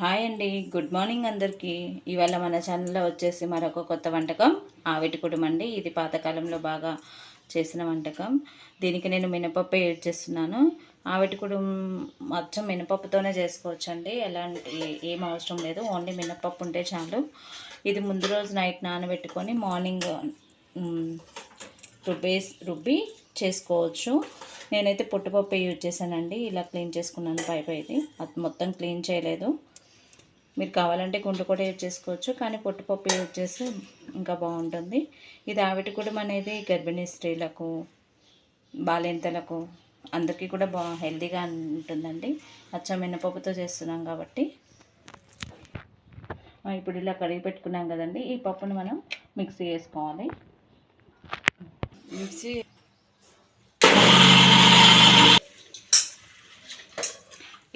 Hi అండి. Good morning అందరికీ. ఇవాళ మన ఛానల్లో వచ్చేసి మరొక కొత్త వంటకం ఆవిటికుడుం అండి. ఇది పాతకాలంలో బాగా చేసిన వంటకం. దీనికి నేను మినపప్పు యూజ్ చేస్తున్నాను. ఆవిటికుడు మొత్తం మినపప్పుతోనే చేసుకోవచ్చు అండి ఎలాంటి ఏం అవసరం లేదు. ఓన్లీ మినపప్పు ఉంటే చాలు. ఇది ముందు రోజు నైట్ నానబెట్టుకొని మార్నింగ్ రుబ్బేసి రుబ్బి చేసుకోవచ్చు. నేనైతే పుట్టుపప్పు యూజ్ చేశానండి. ఇలా క్లీన్ చేసుకున్నాను పైపు అయితే మొత్తం క్లీన్ చేయలేదు. మీరు కావాలంటే గుండు కూడా యూజ్ చేసుకోవచ్చు కానీ పొట్టుపప్పు యూజ్ చేస్తే ఇంకా బాగుంటుంది. ఇది ఆవిటి కూడా అనేది గర్భిణీ స్త్రీలకు బాలింతలకు అందరికీ కూడా బా హెల్దీగా ఉంటుందండి. అచ్చం మినపప్పుతో చేస్తున్నాం కాబట్టి. ఇప్పుడు ఇలా కడిగి పెట్టుకున్నాం కదండి. ఈ పప్పును మనం మిక్సీ చేసుకోవాలి మిక్సీ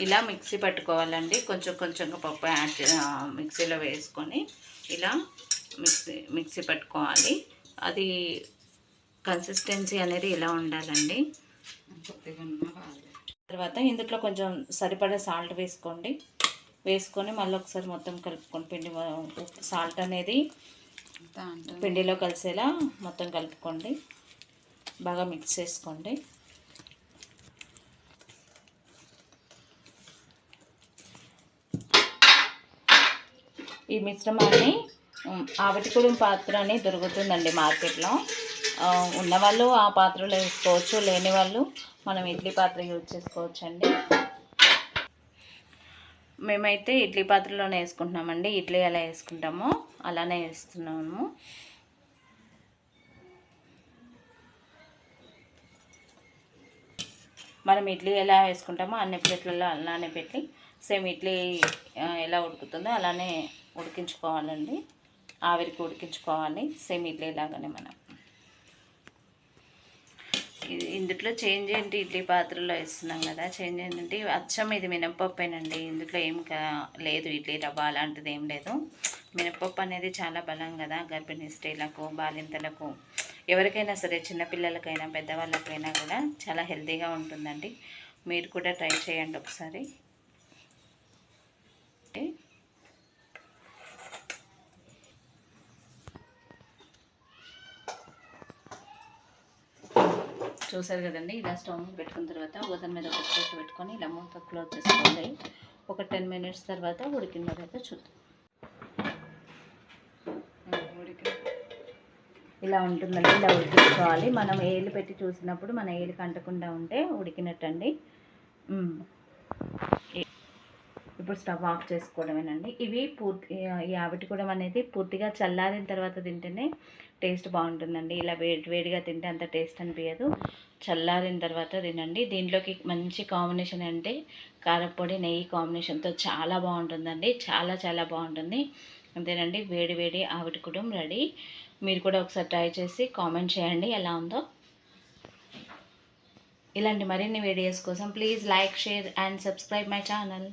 ఇలా మిక్సీ పట్టుకోవాలండి. కొంచెం కొంచెంగా పప్పు యాడ్ మిక్సీలో వేసుకొని ఇలా మిక్సీ మిక్సీ పట్టుకోవాలి. అది కన్సిస్టెన్సీ అనేది ఇలా ఉండాలండి. తర్వాత ఇందులో కొంచెం సరిపడా సాల్ట్ వేసుకోండి. వేసుకొని మళ్ళీ ఒకసారి మొత్తం కలుపుకొని పిండి సాల్ట్ అనేది పిండిలో కలిసేలా మొత్తం కలుపుకోండి. బాగా మిక్స్ చేసుకోండి. ఈ మిశ్రమాన్ని ఆవిటికుడి పాత్ర అని దొరుకుతుందండి మార్కెట్లో. ఉన్నవాళ్ళు ఆ పాత్రలో వేసుకోవచ్చు లేని వాళ్ళు మనం ఇడ్లీ పాత్ర యూజ్ చేసుకోవచ్చు అండి మేమైతే ఇడ్లీ పాత్రలోనే వేసుకుంటున్నామండి. ఇడ్లీ ఎలా వేసుకుంటామో అలానే వేస్తున్నాము. మనం ఇడ్లీ ఎలా వేసుకుంటామో అన్ని ప్లేట్లలో అలానే పెట్టి సేమ్ ఇడ్లీ ఎలా ఉడుకుతుందో అలానే ఉడికించుకోవాలండి. ఆవిరికి ఉడికించుకోవాలి సేమ్ ఇడ్లీ లాగానే మనం. ఇందులో చేంజ్ ఏంటి ఇడ్లీ పాత్రలో వేస్తున్నాం కదా చేంజ్ ఏంటంటే అచ్చం ఇది మినప్పప్పేనండి. ఇందులో ఏం లేదు ఇడ్లీ రవ్వ అలాంటిది ఏం లేదు. మినప్పప్పు అనేది చాలా బలం కదా గర్భిణీ స్త్రీలకు బాలింతలకు. ఎవరికైనా సరే చిన్నపిల్లలకైనా పెద్దవాళ్ళకైనా కూడా చాలా హెల్తీగా ఉంటుందండి. మీరు కూడా ట్రై చేయండి ఒకసారి. చూసారు కదండి ఇలా స్టవ్ పెట్టుకున్న తర్వాత గోధుమ మీద ఒక ప్లేట్ పెట్టుకొని ఇలా మూత క్లోజ్ చేసుకోండి ఒక టెన్ మినిట్స్ తర్వాత ఉడికిన తర్వాత చూద్దాం. ఇలా ఉంటుందండి. ఇలా ఉడికించుకోవాలి. మనం ఏలు పెట్టి చూసినప్పుడు మన ఏలు కంటకుండా ఉంటే ఉడికినట్టండి. ఇప్పుడు స్టవ్ ఆఫ్ చేసుకోవడమేనండి. ఇవి పూర్తి ఈ ఆవిటి కూడా అనేది పూర్తిగా చల్లారిన తర్వాత తింటేనే టేస్ట్ బాగుంటుందండి. ఇలా వేడి వేడిగా తింటే అంత టేస్ట్ అనిపించదు చల్లారిన తర్వాత తినండి. దీంట్లోకి మంచి కాంబినేషన్ అంటే కారపొడి నెయ్యి కాంబినేషన్తో చాలా బాగుంటుందండి. చాలా చాలా బాగుంటుంది. అంతేనండి. వేడి వేడి ఆవిటి కూడా రెడీ. మీరు కూడా ఒకసారి ట్రై చేసి కామెంట్ చేయండి ఎలా ఉందో. ఇలాంటి మరిన్ని వీడియోస్ కోసం please like share and subscribe my channel.